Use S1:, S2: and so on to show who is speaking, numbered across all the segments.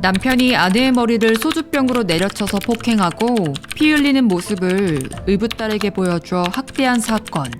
S1: 남편이 아내의 머리를 소주병으로 내려쳐서 폭행하고 피 흘리는 모습을 의붓딸에게 보여줘 학대한 사건.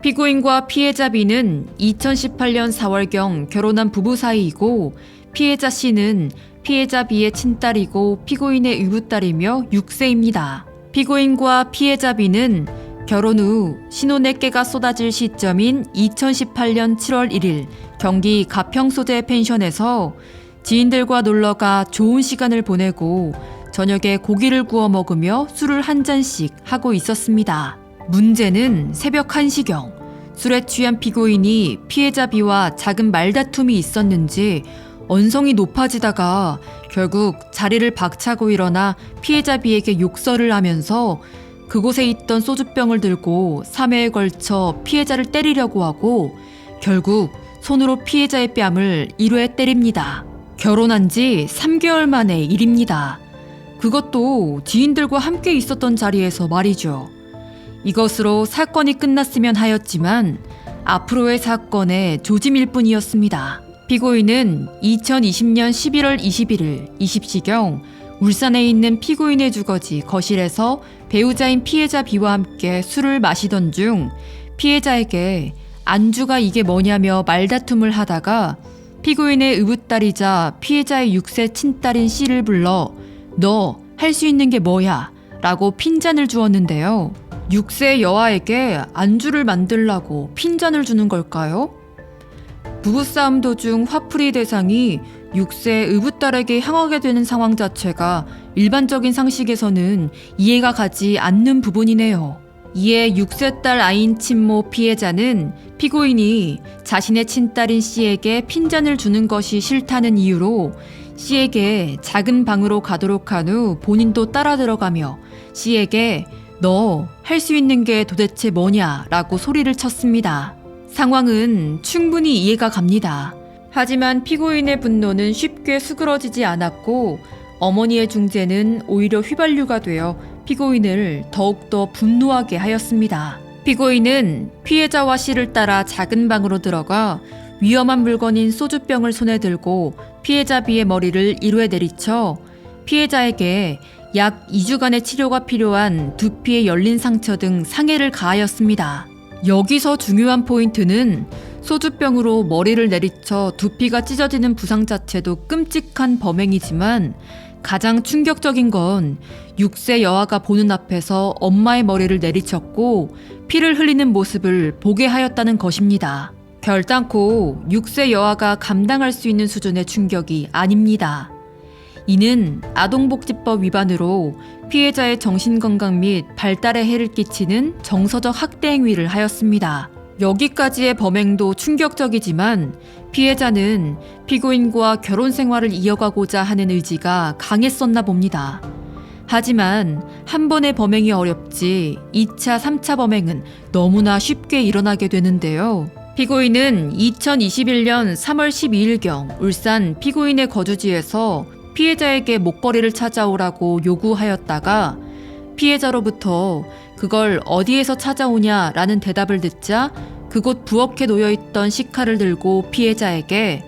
S1: 피고인과 피해자 B는 2018년 4월경 결혼한 부부 사이이고 피해자 C는 피해자 B의 친딸이고 피고인의 의붓딸이며 6세입니다. 피고인과 피해자 B는 결혼 후 신혼의 깨가 쏟아질 시점인 2018년 7월 1일 경기 가평 소재 펜션에서 지인들과 놀러가 좋은 시간을 보내고 저녁에 고기를 구워 먹으며 술을 한 잔씩 하고 있었습니다. 문제는 새벽 1시경 술에 취한 피고인이 피해자 B와 작은 말다툼이 있었는지 언성이 높아지다가 결국 자리를 박차고 일어나 피해자 B에게 욕설을 하면서 그곳에 있던 소주병을 들고 3회에 걸쳐 피해자를 때리려고 하고 결국 손으로 피해자의 뺨을 1회 때립니다. 결혼한 지 3개월 만의 일입니다. 그것도 지인들과 함께 있었던 자리에서 말이죠. 이것으로 사건이 끝났으면 하였지만 앞으로의 사건의 조짐일 뿐이었습니다. 피고인은 2020년 11월 21일 20시경 울산에 있는 피고인의 주거지 거실에서 배우자인 피해자 B와 함께 술을 마시던 중 피해자에게 안주가 이게 뭐냐며 말다툼을 하다가 피고인의 의붓딸이자 피해자의 6세 친딸인 C를 불러 너 할 수 있는 게 뭐야? 라고 핀잔을 주었는데요. 6세 여아에게 안주를 만들라고 핀잔을 주는 걸까요? 부부싸움 도중 화풀이 대상이 6세 의붓딸에게 향하게 되는 상황 자체가 일반적인 상식에서는 이해가 가지 않는 부분이네요. 이에 6세 딸 아인 친모 피해자는 피고인이 자신의 친딸인 C에게 핀잔을 주는 것이 싫다는 이유로 C에게 작은 방으로 가도록 한 후 본인도 따라 들어가며 C에게 너 할 수 있는 게 도대체 뭐냐 라고 소리를 쳤습니다. 상황은 충분히 이해가 갑니다. 하지만 피고인의 분노는 쉽게 수그러지지 않았고 어머니의 중재는 오히려 휘발유가 되어 피고인을 더욱더 분노하게 하였습니다. 피고인은 피해자와 씨를 따라 작은 방으로 들어가 위험한 물건인 소주병을 손에 들고 피해자 B의 머리를 1회 내리쳐 피해자에게 약 2주간의 치료가 필요한 두피에 열린 상처 등 상해를 가하였습니다. 여기서 중요한 포인트는 소주병으로 머리를 내리쳐 두피가 찢어지는 부상 자체도 끔찍한 범행이지만 가장 충격적인 건 6세 여아가 보는 앞에서 엄마의 머리를 내리쳤고 피를 흘리는 모습을 보게 하였다는 것입니다. 결단코 6세 여아가 감당할 수 있는 수준의 충격이 아닙니다. 이는 아동복지법 위반으로 피해자의 정신건강 및 발달에 해를 끼치는 정서적 학대 행위를 하였습니다. 여기까지의 범행도 충격적이지만 피해자는 피고인과 결혼 생활을 이어가고자 하는 의지가 강했었나 봅니다. 하지만 한 번의 범행이 어렵지 2차, 3차 범행은 너무나 쉽게 일어나게 되는데요. 피고인은 2021년 3월 12일경 울산 피고인의 거주지에서 피해자에게 목걸이를 찾아오라고 요구하였다가 피해자로부터 그걸 어디에서 찾아오냐라는 대답을 듣자 그곳 부엌에 놓여있던 식칼을 들고 피해자에게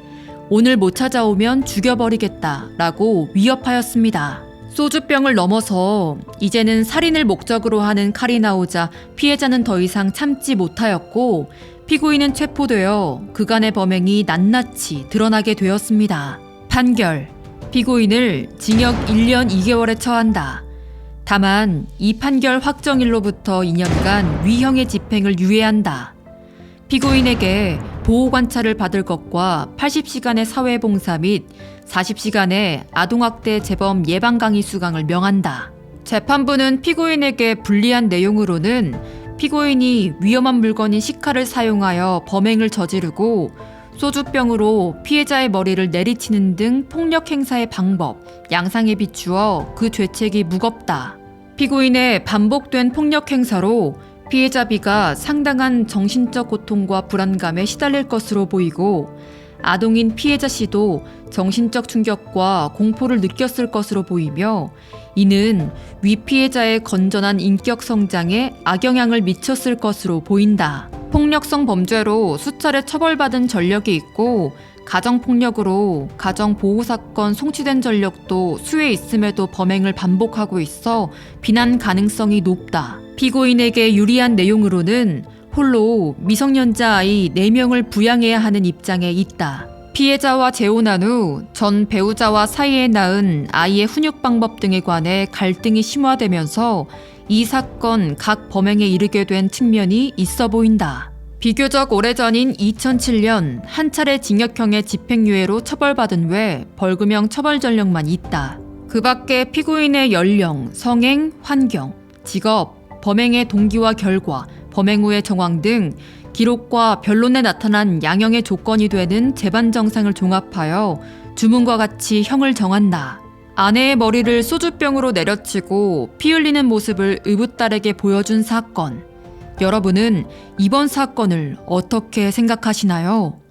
S1: 오늘 못 찾아오면 죽여버리겠다 라고 위협하였습니다. 소주병을 넘어서 이제는 살인을 목적으로 하는 칼이 나오자 피해자는 더 이상 참지 못하였고 피고인은 체포되어 그간의 범행이 낱낱이 드러나게 되었습니다. 판결. 피고인을 징역 1년 2개월에 처한다. 다만 이 판결 확정일로부터 2년간 위형의 집행을 유예한다. 피고인에게 보호 관찰을 받을 것과 80시간의 사회 봉사 및 40시간의 아동학대 재범 예방 강의 수강을 명한다. 재판부는 피고인에게 불리한 내용으로는 피고인이 위험한 물건인 시카를 사용하여 범행을 저지르고 소주병으로 피해자의 머리를 내리치는 등 폭력 행사의 방법, 양상에 비추어 그 죄책이 무겁다. 피고인의 반복된 폭력 행사로 피해자 B가 상당한 정신적 고통과 불안감에 시달릴 것으로 보이고 아동인 피해자 C도 정신적 충격과 공포를 느꼈을 것으로 보이며 이는 위 피해자의 건전한 인격 성장에 악영향을 미쳤을 것으로 보인다. 폭력성 범죄로 수차례 처벌받은 전력이 있고 가정폭력으로 가정보호사건 송치된 전력도 수에 있음에도 범행을 반복하고 있어 비난 가능성이 높다. 피고인에게 유리한 내용으로는 홀로 미성년자 아이 4명을 부양해야 하는 입장에 있다. 피해자와 재혼한 후 전 배우자와 사이에 낳은 아이의 훈육 방법 등에 관해 갈등이 심화되면서 이 사건 각 범행에 이르게 된 측면이 있어 보인다. 비교적 오래전인 2007년 한 차례 징역형의 집행유예로 처벌받은 외 벌금형 처벌 전력만 있다. 그 밖에 피고인의 연령, 성행, 환경, 직업, 범행의 동기와 결과, 범행 후의 정황 등 기록과 변론에 나타난 양형의 조건이 되는 재반 정상을 종합하여 주문과 같이 형을 정한다. 아내의 머리를 소주병으로 내려치고 피 흘리는 모습을 의붓딸에게 보여준 사건. 여러분은 이번 사건을 어떻게 생각하시나요?